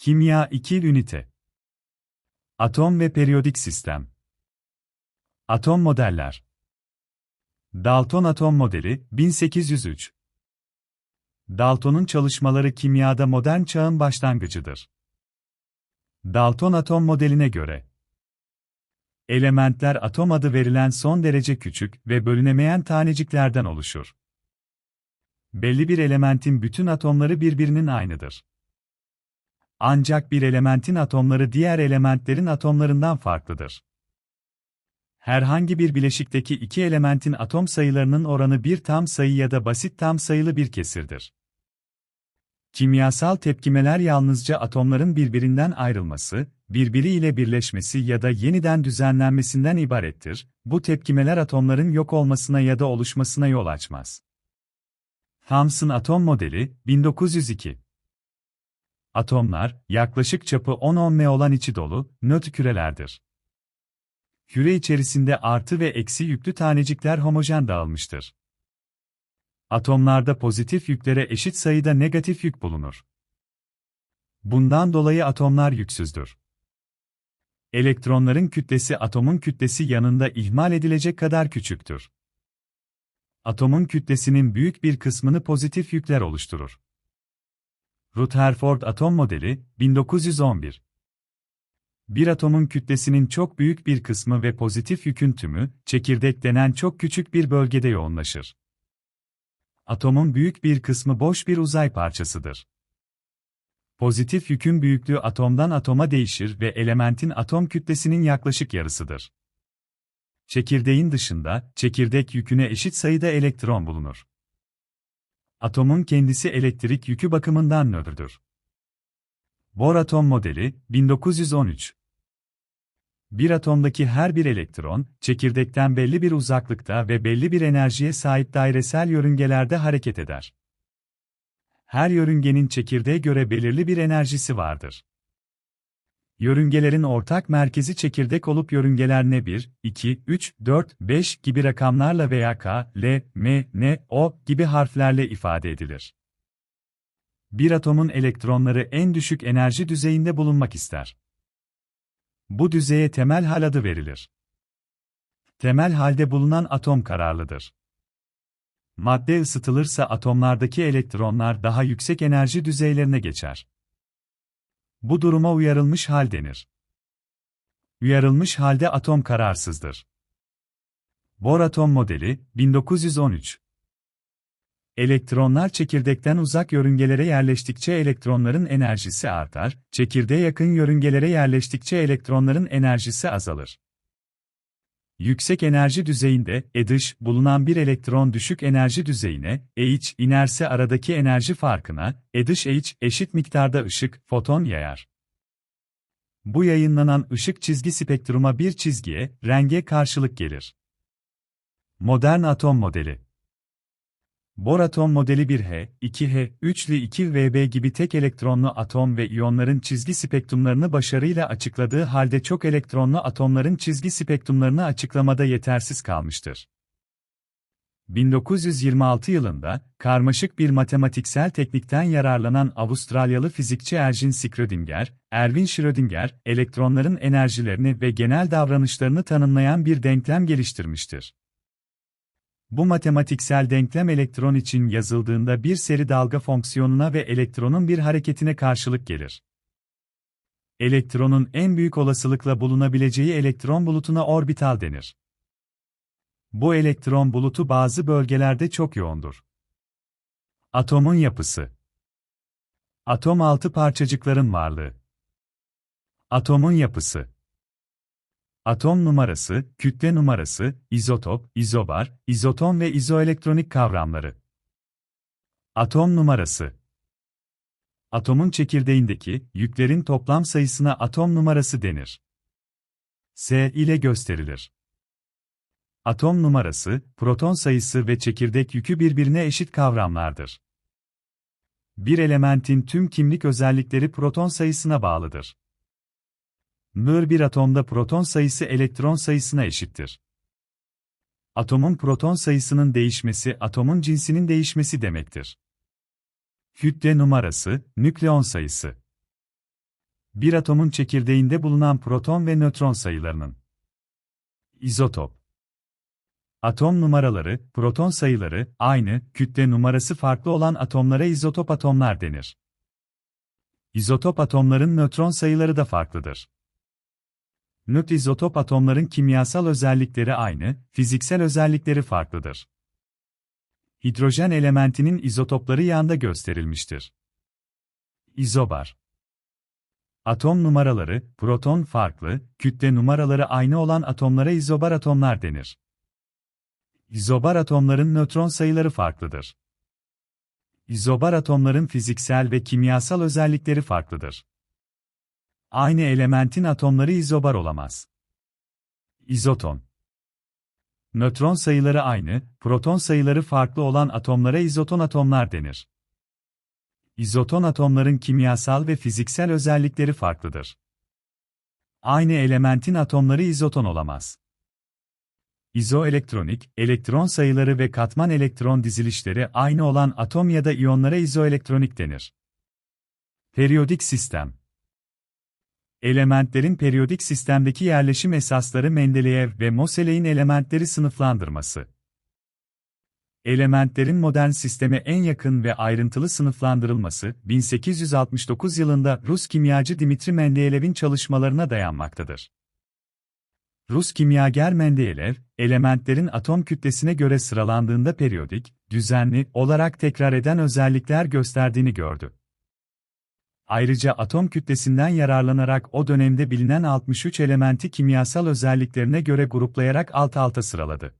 Kimya 2 ünite. Atom ve periyodik sistem. Atom modeller. Dalton atom modeli 1803. Dalton'un çalışmaları kimyada modern çağın başlangıcıdır. Dalton atom modeline göre elementler atom adı verilen son derece küçük ve bölünemeyen taneciklerden oluşur. Belli bir elementin bütün atomları birbirinin aynıdır. Ancak bir elementin atomları diğer elementlerin atomlarından farklıdır. Herhangi bir bileşikteki iki elementin atom sayılarının oranı bir tam sayı ya da basit tam sayılı bir kesirdir. Kimyasal tepkimeler yalnızca atomların birbirinden ayrılması, birbiriyle birleşmesi ya da yeniden düzenlenmesinden ibarettir. Bu tepkimeler atomların yok olmasına ya da oluşmasına yol açmaz. Thomson atom modeli 1902 Atomlar, yaklaşık çapı 10-10 m olan içi dolu, nötr kürelerdir. Küre içerisinde artı ve eksi yüklü tanecikler homojen dağılmıştır. Atomlarda pozitif yüklere eşit sayıda negatif yük bulunur. Bundan dolayı atomlar yüksüzdür. Elektronların kütlesi atomun kütlesi yanında ihmal edilecek kadar küçüktür. Atomun kütlesinin büyük bir kısmını pozitif yükler oluşturur. Rutherford atom modeli, 1911 Bir atomun kütlesinin çok büyük bir kısmı ve pozitif yükün tümü, çekirdek denen çok küçük bir bölgede yoğunlaşır. Atomun büyük bir kısmı boş bir uzay parçasıdır. Pozitif yükün büyüklüğü atomdan atoma değişir ve elementin atom kütlesinin yaklaşık yarısıdır. Çekirdeğin dışında, çekirdek yüküne eşit sayıda elektron bulunur. Atomun kendisi elektrik yükü bakımından nötrdür. Bohr atom modeli, 1913 Bir atomdaki her bir elektron, çekirdekten belli bir uzaklıkta ve belli bir enerjiye sahip dairesel yörüngelerde hareket eder. Her yörüngenin çekirdeğe göre belirli bir enerjisi vardır. Yörüngelerin ortak merkezi çekirdek olup yörüngeler ne 1, 2, 3, 4, 5 gibi rakamlarla veya K, L, M, N, O gibi harflerle ifade edilir. Bir atomun elektronları en düşük enerji düzeyinde bulunmak ister. Bu düzeye temel hal adı verilir. Temel halde bulunan atom kararlıdır. Madde ısıtılırsa atomlardaki elektronlar daha yüksek enerji düzeylerine geçer. Bu duruma uyarılmış hal denir. Uyarılmış halde atom kararsızdır. Bohr atom modeli 1913 Elektronlar çekirdekten uzak yörüngelere yerleştikçe elektronların enerjisi artar, çekirdeğe yakın yörüngelere yerleştikçe elektronların enerjisi azalır. Yüksek enerji düzeyinde, E dış, bulunan bir elektron düşük enerji düzeyine, E iç, inerse aradaki enerji farkına, E dış E iç, eşit miktarda ışık, foton yayar. Bu yayınlanan ışık çizgi spektruma bir çizgiye, renge karşılık gelir. Modern atom modeli Bohr atom modeli 1H, 2H, 3Li 2Vb gibi tek elektronlu atom ve iyonların çizgi spektrumlarını başarıyla açıkladığı halde çok elektronlu atomların çizgi spektrumlarını açıklamada yetersiz kalmıştır. 1926 yılında, karmaşık bir matematiksel teknikten yararlanan Avustralyalı fizikçi Erwin Schrödinger, Erwin Schrödinger, elektronların enerjilerini ve genel davranışlarını tanımlayan bir denklem geliştirmiştir. Bu matematiksel denklem elektron için yazıldığında bir seri dalga fonksiyonuna ve elektronun bir hareketine karşılık gelir. Elektronun en büyük olasılıkla bulunabileceği elektron bulutuna orbital denir. Bu elektron bulutu bazı bölgelerde çok yoğundur. Atomun yapısı Atom altı parçacıkların varlığı Atomun yapısı Atom numarası, kütle numarası, izotop, izobar, izoton ve izoelektronik kavramları. Atom numarası Atomun çekirdeğindeki yüklerin toplam sayısına atom numarası denir. S ile gösterilir. Atom numarası, proton sayısı ve çekirdek yükü birbirine eşit kavramlardır. Bir elementin tüm kimlik özellikleri proton sayısına bağlıdır. Mır bir atomda proton sayısı elektron sayısına eşittir. Atomun proton sayısının değişmesi atomun cinsinin değişmesi demektir. Kütle numarası, nükleon sayısı. Bir atomun çekirdeğinde bulunan proton ve nötron sayılarının izotop Atom numaraları, proton sayıları aynı, kütle numarası farklı olan atomlara izotop atomlar denir. İzotop atomların nötron sayıları da farklıdır. Nöt izotop atomların kimyasal özellikleri aynı, fiziksel özellikleri farklıdır. Hidrojen elementinin izotopları yanda gösterilmiştir. İzobar Atom numaraları, proton farklı, kütle numaraları aynı olan atomlara izobar atomlar denir. İzobar atomların nötron sayıları farklıdır. İzobar atomların fiziksel ve kimyasal özellikleri farklıdır. Aynı elementin atomları izobar olamaz. İzoton Nötron sayıları aynı, proton sayıları farklı olan atomlara izoton atomlar denir. İzoton atomların kimyasal ve fiziksel özellikleri farklıdır. Aynı elementin atomları izoton olamaz. İzoelektronik, elektron sayıları ve katman elektron dizilişleri aynı olan atom ya da iyonlara izoelektronik denir. Periyodik sistem Elementlerin periyodik sistemdeki yerleşim esasları Mendeleev ve Moseley'in elementleri sınıflandırması. Elementlerin modern sisteme en yakın ve ayrıntılı sınıflandırılması, 1869 yılında Rus kimyacı Dimitri Mendeelev'in çalışmalarına dayanmaktadır. Rus kimyager Mendeleev, elementlerin atom kütlesine göre sıralandığında periyodik, düzenli olarak tekrar eden özellikler gösterdiğini gördü. Ayrıca atom kütlesinden yararlanarak o dönemde bilinen 63 elementi kimyasal özelliklerine göre gruplayarak alt alta sıraladı.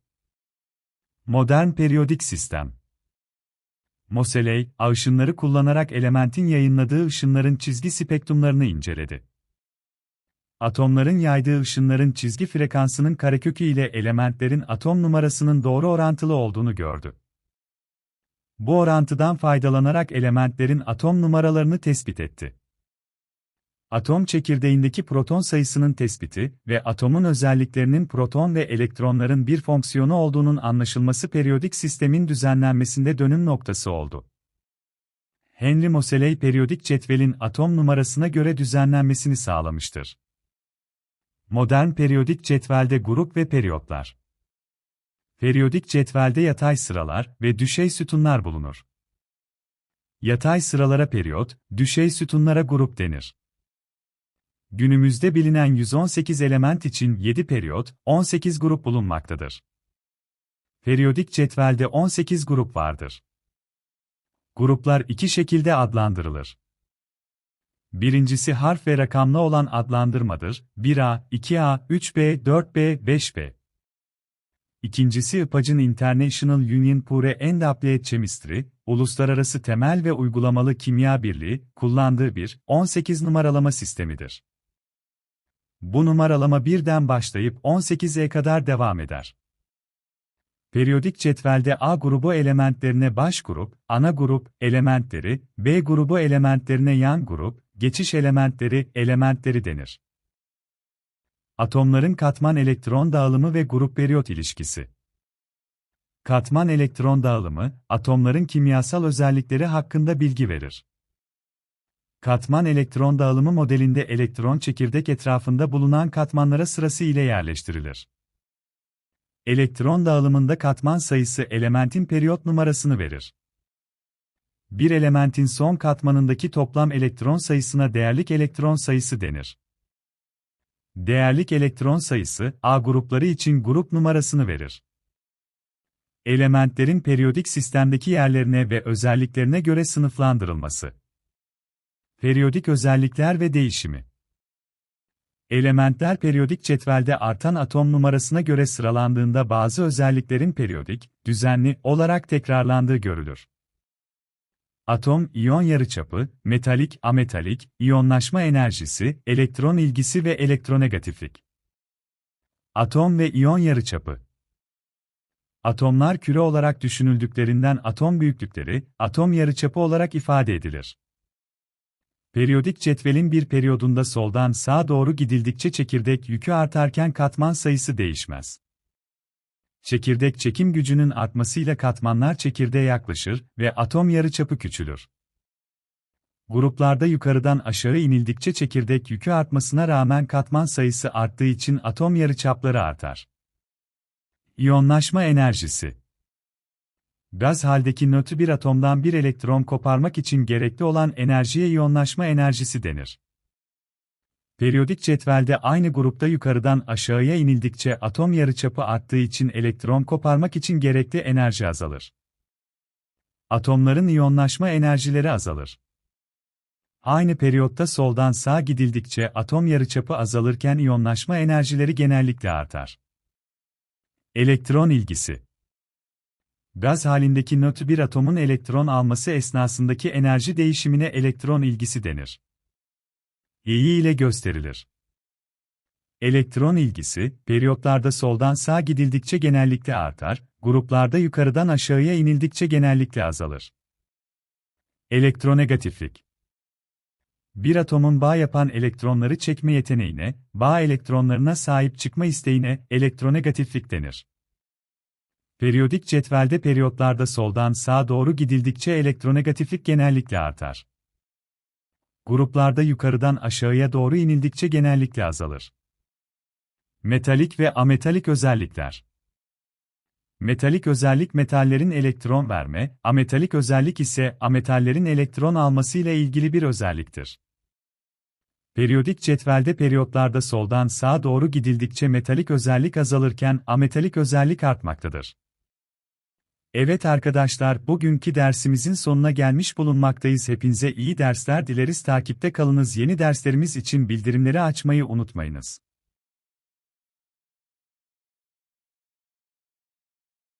Modern periyodik sistem Moseley, ışınları kullanarak elementin yayınladığı ışınların çizgi spektrumlarını inceledi. Atomların yaydığı ışınların çizgi frekansının karekökü ile elementlerin atom numarasının doğru orantılı olduğunu gördü. Bu orantıdan faydalanarak elementlerin atom numaralarını tespit etti. Atom çekirdeğindeki proton sayısının tespiti ve atomun özelliklerinin proton ve elektronların bir fonksiyonu olduğunun anlaşılması periyodik sistemin düzenlenmesinde dönüm noktası oldu. Henry Moseley periyodik cetvelin atom numarasına göre düzenlenmesini sağlamıştır. Modern periyodik cetvelde grup ve periyotlar Periyodik cetvelde yatay sıralar ve düşey sütunlar bulunur. Yatay sıralara periyot, düşey sütunlara grup denir. Günümüzde bilinen 118 element için 7 periyot, 18 grup bulunmaktadır. Periyodik cetvelde 18 grup vardır. Gruplar iki şekilde adlandırılır. Birincisi harf ve rakamlı olan adlandırmadır, 1A, 2A, 3B, 4B, 5B. İkincisi IPAC'ın International Union Pure and Applied Chemistry, Uluslararası Temel ve Uygulamalı Kimya Birliği, kullandığı bir 18 numaralama sistemidir. Bu numaralama birden başlayıp 18'e kadar devam eder. Periyodik cetvelde A grubu elementlerine baş grup, ana grup elementleri, B grubu elementlerine yan grup, geçiş elementleri elementleri denir. Atomların katman elektron dağılımı ve grup periyot ilişkisi. Katman elektron dağılımı, atomların kimyasal özellikleri hakkında bilgi verir. Katman elektron dağılımı modelinde elektron çekirdek etrafında bulunan katmanlara sırası ile yerleştirilir. Elektron dağılımında katman sayısı elementin periyot numarasını verir. Bir elementin son katmanındaki toplam elektron sayısına değerlik elektron sayısı denir. Değerlik elektron sayısı, A grupları için grup numarasını verir. Elementlerin periyodik sistemdeki yerlerine ve özelliklerine göre sınıflandırılması. Periyodik özellikler ve değişimi. Elementler periyodik cetvelde artan atom numarasına göre sıralandığında bazı özelliklerin periyodik, düzenli olarak tekrarlandığı görülür. Atom, iyon yarıçapı, metalik, ametalik, iyonlaşma enerjisi, elektron ilgisi ve elektronegatiflik. Atom ve iyon yarıçapı. Atomlar küre olarak düşünüldüklerinden atom büyüklükleri, atom yarıçapı olarak ifade edilir. Periyodik cetvelin bir periyodunda soldan sağa doğru gidildikçe çekirdek yükü artarken katman sayısı değişmez. Çekirdek çekim gücünün artmasıyla katmanlar çekirdeğe yaklaşır ve atom yarıçapı küçülür. Gruplarda yukarıdan aşağı inildikçe çekirdek yükü artmasına rağmen katman sayısı arttığı için atom yarıçapları artar. İyonlaşma enerjisi Gaz haldeki nötr bir atomdan bir elektron koparmak için gerekli olan enerjiye iyonlaşma enerjisi denir. Periyodik cetvelde aynı grupta yukarıdan aşağıya inildikçe atom yarıçapı arttığı için elektron koparmak için gerekli enerji azalır. Atomların iyonlaşma enerjileri azalır. Aynı periyotta soldan sağa gidildikçe atom yarıçapı azalırken iyonlaşma enerjileri genellikle artar. Elektron ilgisi Gaz halindeki nötr bir atomun elektron alması esnasındaki enerji değişimine elektron ilgisi denir. İyi ile gösterilir. Elektron ilgisi, periyotlarda soldan sağa gidildikçe genellikle artar, gruplarda yukarıdan aşağıya inildikçe genellikle azalır. Elektronegatiflik Bir atomun bağ yapan elektronları çekme yeteneğine, bağ elektronlarına sahip çıkma isteğine elektronegatiflik denir. Periyodik cetvelde periyotlarda soldan sağa doğru gidildikçe elektronegatiflik genellikle artar. Gruplarda yukarıdan aşağıya doğru inildikçe genellikle azalır. Metalik ve ametalik özellikler Metalik özellik metallerin elektron verme, ametalik özellik ise ametallerin elektron alması ile ilgili bir özelliktir. Periyodik cetvelde periyotlarda soldan sağa doğru gidildikçe metalik özellik azalırken ametalik özellik artmaktadır. Evet arkadaşlar, bugünkü dersimizin sonuna gelmiş bulunmaktayız. Hepinize iyi dersler dileriz. Takipte kalınız. Yeni derslerimiz için bildirimleri açmayı unutmayınız.